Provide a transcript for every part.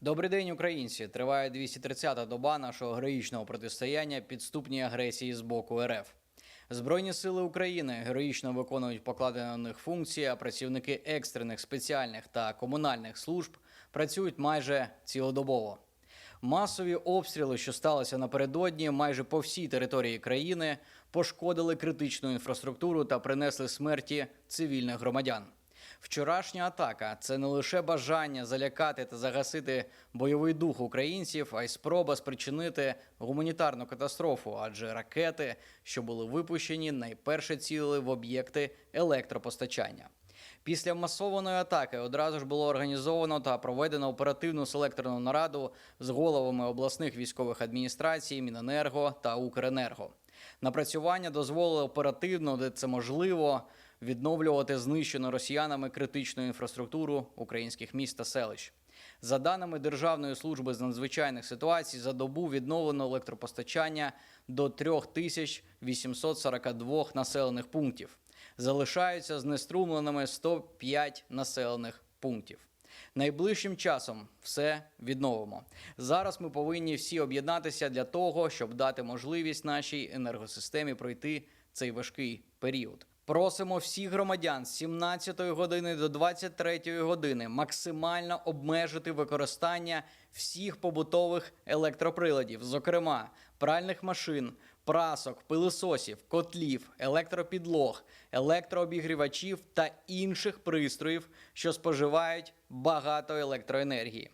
Добрий день, українці! Триває 230-та доба нашого героїчного протистояння підступній агресії з боку РФ. Збройні сили України героїчно виконують покладені на них функції, а працівники екстрених спеціальних та комунальних служб працюють майже цілодобово. Масові обстріли, що сталися напередодні, майже по всій території країни, пошкодили критичну інфраструктуру та принесли смерті цивільних громадян. Вчорашня атака це не лише бажання залякати та загасити бойовий дух українців, а й спроба спричинити гуманітарну катастрофу, адже ракети, що були випущені, найперше цілили в об'єкти електропостачання. Після масованої атаки одразу ж було організовано та проведено оперативну селекторну нараду з головами обласних військових адміністрацій, Міненерго та Укренерго. Напрацювання дозволили оперативно, де це можливо, відновлювати знищену росіянами критичну інфраструктуру українських міст та селищ. За даними Державної служби з надзвичайних ситуацій, за добу відновлено електропостачання до 3842 населених пунктів. Залишаються знеструмленими 105 населених пунктів. Найближчим часом все відновимо. Зараз ми повинні всі об'єднатися для того, щоб дати можливість нашій енергосистемі пройти цей важкий період. Просимо всіх громадян з 17 години до 23 години максимально обмежити використання всіх побутових електроприладів, зокрема пральних машин, прасок, пилисосів, котлів, електропідлог, електрообігрівачів та інших пристроїв, що споживають багато електроенергії.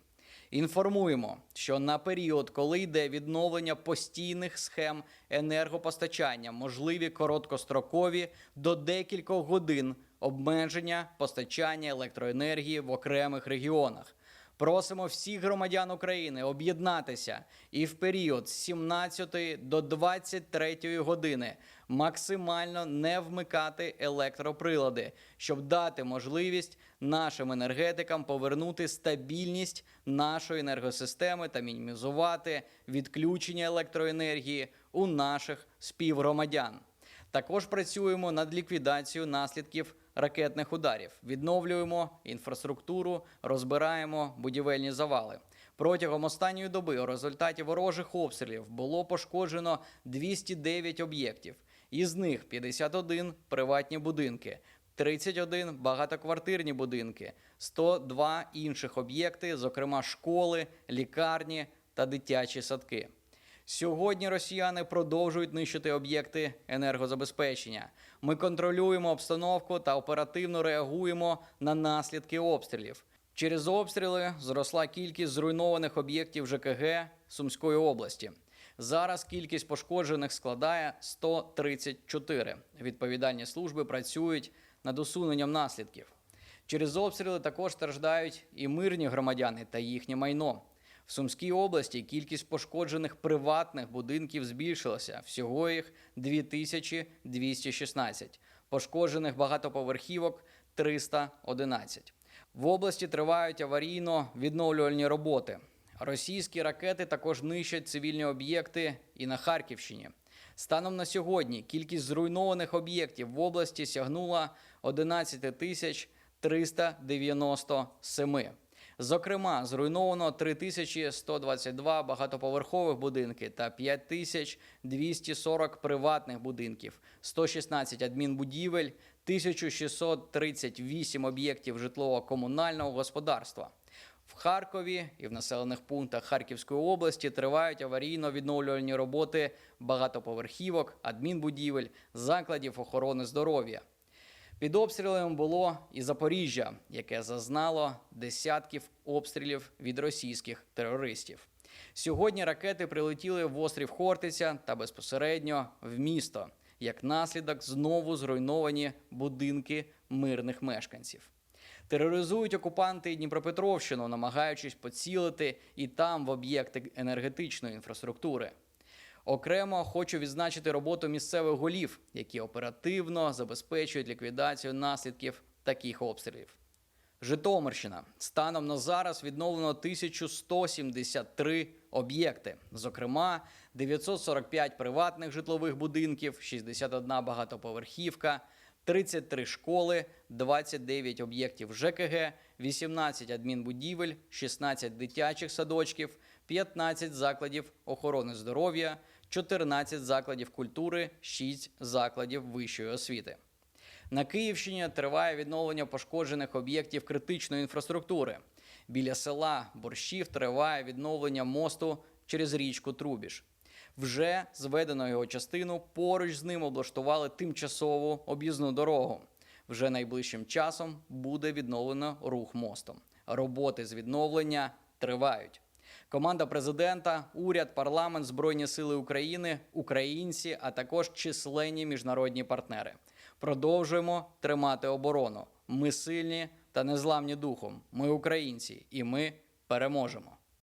Інформуємо, що на період, коли йде відновлення постійних схем енергопостачання, можливі короткострокові до декількох годин обмеження постачання електроенергії в окремих регіонах. Просимо всіх громадян України об'єднатися і в період з 17 до 23 години максимально не вмикати електроприлади, щоб дати можливість нашим енергетикам повернути стабільність нашої енергосистеми та мінімізувати відключення електроенергії у наших співгромадян. Також працюємо над ліквідацією наслідків ракетних ударів, відновлюємо інфраструктуру, розбираємо будівельні завали. Протягом останньої доби у результаті ворожих обстрілів було пошкоджено 209 об'єктів. Із них 51 приватні будинки, 31 багатоквартирні будинки, 102 інших об'єкти, зокрема школи, лікарні та дитячі садки. Сьогодні росіяни продовжують нищити об'єкти енергозабезпечення. Ми контролюємо обстановку та оперативно реагуємо на наслідки обстрілів. Через обстріли зросла кількість зруйнованих об'єктів ЖКГ Сумської області. Зараз кількість пошкоджених складає 134. Відповідальні служби працюють над усуненням наслідків. Через обстріли також страждають і мирні громадяни та їхнє майно. В Сумській області кількість пошкоджених приватних будинків збільшилася. Всього їх 2216. Пошкоджених багатоповерхівок 311. В області тривають аварійно відновлювальні роботи. Російські ракети також нищать цивільні об'єкти і на Харківщині. Станом на сьогодні кількість зруйнованих об'єктів в області сягнула 11 тисяч 397. Зокрема, зруйновано 3122 багатоповерхових будинки та 5240 приватних будинків, 116 адмінбудівель, 1638 об'єктів житлово-комунального господарства. В Харкові і в населених пунктах Харківської області тривають аварійно-відновлювальні роботи багатоповерхівок, адмінбудівель, закладів охорони здоров'я. Під обстрілами було і Запоріжжя, яке зазнало десятків обстрілів від російських терористів. Сьогодні ракети прилетіли в острів Хортиця та безпосередньо в місто. Як наслідок знову зруйновані будинки мирних мешканців. Тероризують окупанти Дніпропетровщину, намагаючись поцілити і там в об'єкти енергетичної інфраструктури. Окремо хочу відзначити роботу місцевих голів, які оперативно забезпечують ліквідацію наслідків таких обстрілів. Житомирщина станом на зараз відновлено 1173 об'єкти, зокрема 945 приватних житлових будинків, 61 багатоповерхівка, 33 школи, 29 об'єктів ЖКГ, 18 адмінбудівель, 16 дитячих садочків, 15 закладів охорони здоров'я, 14 закладів культури, 6 закладів вищої освіти. На Київщині триває відновлення пошкоджених об'єктів критичної інфраструктури. Біля села Борщів триває відновлення мосту через річку Трубіж. Вже зведено його частину, поруч з ним облаштували тимчасову об'їзну дорогу. Вже найближчим часом буде відновлено рух мостом. Роботи з відновлення тривають. Команда президента, уряд, парламент, збройні сили України, українці, а також численні міжнародні партнери. Продовжуємо тримати оборону. Ми сильні та незламні духом. Ми українці, і ми переможемо.